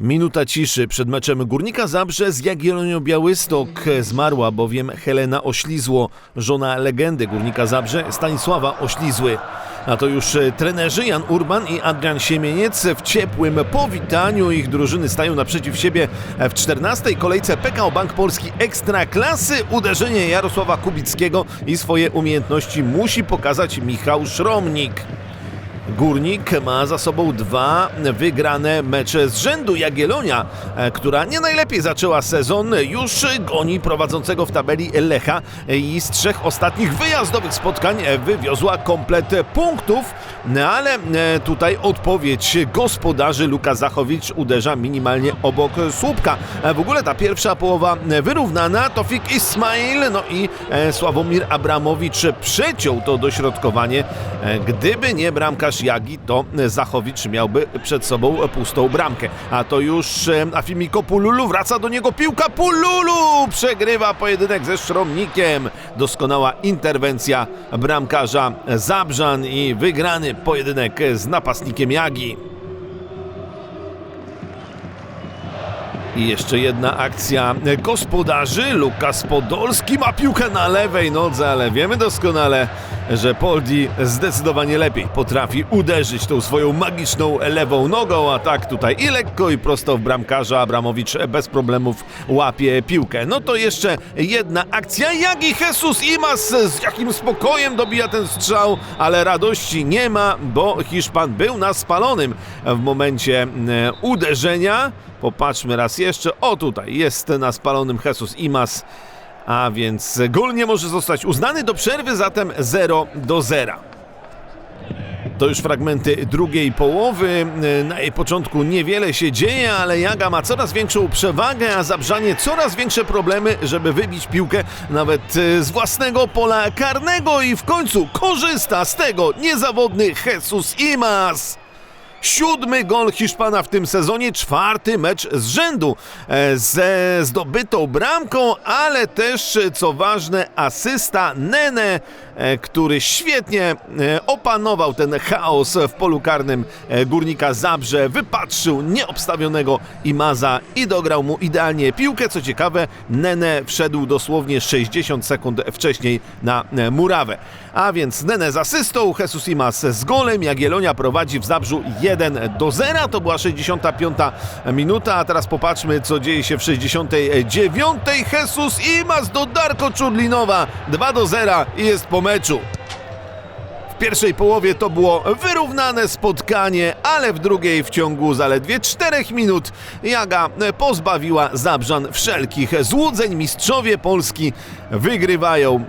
Minuta ciszy przed meczem Górnika Zabrze z Jagiellonią Białystok. Zmarła bowiem Helena Oślizło, żona legendy Górnika Zabrze Stanisława Oślizły. A to już e, trenerzy Jan Urban i Adrian Siemieniec w ciepłym powitaniu ich drużyny stają naprzeciw siebie w 14. kolejce PKO Bank Polski Ekstra Klasy. Uderzenie Jarosława Kubickiego i swoje umiejętności musi pokazać Michał Szromnik. Górnik ma za sobą dwa wygrane mecze z rzędu. Jagiellonia, e, która nie najlepiej zaczęła sezon, już goni prowadzącego w tabeli Lecha i z trzech ostatnich wyjazdowych spotkań e, wywiozła komplet punktów, no ale e, tutaj odpowiedź gospodarzy Luka Zachowicz uderza minimalnie obok słupka. W ogóle ta pierwsza połowa wyrównana, Tofik Ismail, no i Sławomir Abramowicz przeciął to dośrodkowanie. Gdyby nie bramkarz Jagi, to Zachowicz miałby przed sobą pustą bramkę. A to już e, Afimiko Pululu, wraca do niego piłka, Pululu przegrywa pojedynek ze Szromnikiem. Doskonała interwencja bramkarza Zabrzan i wygrany pojedynek z napastnikiem Jagi. I jeszcze jedna akcja gospodarzy. Lukas Podolski ma piłkę na lewej nodze, ale wiemy doskonale, że Poldi zdecydowanie lepiej potrafi uderzyć tą swoją magiczną lewą nogą, a tak tutaj i lekko i prosto w bramkarza Abramowicz bez problemów łapie piłkę. No to jeszcze jedna akcja. Jagi Jesus Imas z jakim spokojem dobija ten strzał, ale radości nie ma, bo Hiszpan był na spalonym w momencie e, uderzenia. Popatrzmy raz jeszcze. O tutaj jest na spalonym Jesus Imas. A więc gol nie może zostać uznany do przerwy, zatem 0 do 0. To już fragmenty drugiej połowy. Na jej początku niewiele się dzieje, ale Jaga ma coraz większą przewagę, a Zabrzanie coraz większe problemy, żeby wybić piłkę nawet e, z własnego pola karnego i w końcu korzysta z tego niezawodny Jesus Imas. Siódmy gol Hiszpana w tym sezonie, czwarty mecz z rzędu e, ze zdobytą bramką, ale też, co ważne, asysta Nene, e, który świetnie e, opanował ten chaos w polu karnym Górnika Zabrze, wypatrzył nieobstawionego Imaza i dograł mu idealnie piłkę. Co ciekawe, Nene wszedł dosłownie 60 sekund wcześniej na murawę. A więc Nene z asystą, Jesus Imas z golem, Jagiellonia prowadzi w Zabrzu 1 do 0. To była 65 minuta, a teraz popatrzmy, co dzieje się w 69. Jesus Imas do Darko Czurlinowa 2 do 0 i jest po meczu. W pierwszej połowie to było wyrównane spotkanie, ale w drugiej w ciągu zaledwie 4 minut Jaga pozbawiła Zabrzan wszelkich złudzeń. Mistrzowie Polski wygrywają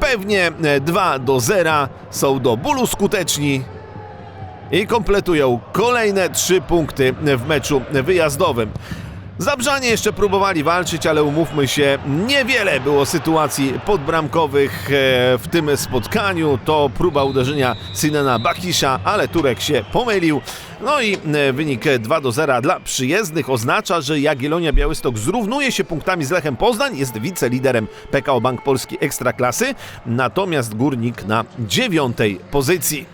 pewnie 2 do 0, są do bólu skuteczni i kompletują kolejne 3 punkty w meczu wyjazdowym. Zabrzanie jeszcze próbowali walczyć, ale umówmy się, niewiele było sytuacji podbramkowych e, w tym spotkaniu. To próba uderzenia Sinena Bakisza, ale Turek się pomylił. No i e, wynik 2 do 0 dla przyjezdnych oznacza, że Jagiellonia Białystok zrównuje się punktami z Lechem Poznań, jest wiceliderem PKO Bank Polski Ekstraklasy, natomiast Górnik na dziewiątej pozycji.